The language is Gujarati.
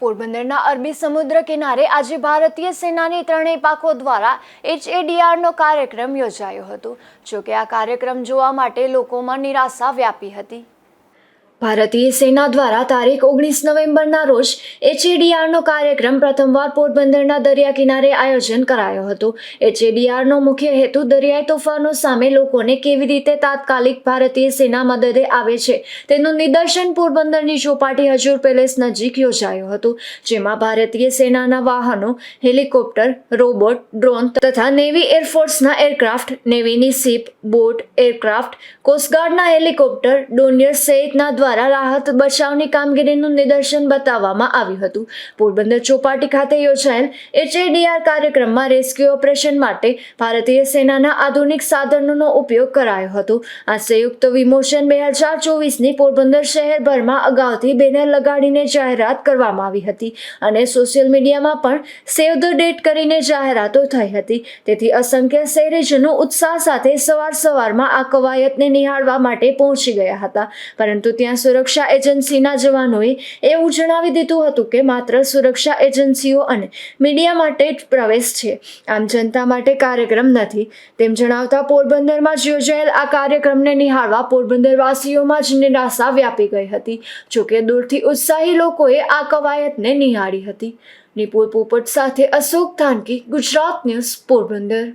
પોરબંદરના અરબી સમુદ્ર કિનારે આજે ભારતીય સેનાની ત્રણેય પાકો દ્વારા એચએડીઆરનો કાર્યક્રમ યોજાયો હતો, જોકે આ કાર્યક્રમ જોવા માટે લોકોમાં નિરાશા વ્યાપી હતી. ભારતીય સેના દ્વારા તારીખ ઓગણીસ નવેમ્બરના રોજ એચએડીઆરનો કાર્યક્રમ પ્રથમવાર પોરબંદરના દરિયા કિનારે આયોજન કરાયો હતો. એચએડીઆરનો મુખ્ય હેતુ દરિયાઈ તોફાનો સામે લોકોને કેવી રીતે તાત્કાલિક ભારતીય સેના મદદે આવે છે તેનું નિદર્શન પોરબંદરની ચોપાટી હજુર પેલેસ નજીક યોજાયો હતો, જેમાં ભારતીય સેનાના વાહનો, હેલિકોપ્ટર, રોબોટ, ડ્રોન તથા નેવી એરફોર્સના એરક્રાફ્ટ, નેવીની શિપ બોટ, એરક્રાફ્ટ, કોસ્ટગાર્ડના હેલિકોપ્ટર, ડોનિયર સહિતના દ્વારા રાહત બચાવની કામગીરીનું નિદર્શન બતાવવામાં આવ્યું હતું. પોરબંદર ચોપાટી ખાતે યોજાયેલ એચએડીઆર કાર્યક્રમમાં રેસ્ક્યુ ઓપરેશન માટે ભારતીય સેનાના આધુનિક સાધનોનો ઉપયોગ કરાયો હતો. આ સંયુક્ત વિમોચન બે હજાર ચોવીસની પોરબંદર શહેરભરમાં અગાઉથી બેનર લગાડીને જાહેરાત કરવામાં આવી હતી અને સોશિયલ મીડિયામાં પણ સેવ ધ ડેટ કરીને જાહેરાતો થઈ હતી. તેથી અસંખ્ય શહેરીજનો ઉત્સાહ સાથે સવાર સવારમાં આ કવાયતને નિહાળવા માટે પહોંચી ગયા હતા. પરંતુ ત્યાં સુરક્ષા એજન્સીના જવાનોએ એવું જણાવી દીધું હતું કે માત્ર સુરક્ષા એજન્સીઓ અને મીડિયા માટે જ પ્રવેશ છે. આમ જનતા માટે કાર્યક્રમ નથી. તેમ જણાવતા પોરબંદરમાં જ યોજાયેલ આ કાર્યક્રમને નિહાળવા પોરબંદરવાસીઓમાં જ નિરાશા વ્યાપી ગઈ હતી. જોકે દૂરથી ઉત્સાહી લોકોએ આ કવાયતને નિહાળી હતી. નિપુલ પોપટ સાથે અશોક થાનકી ગુજરાત ન્યૂઝ, પોરબંદર.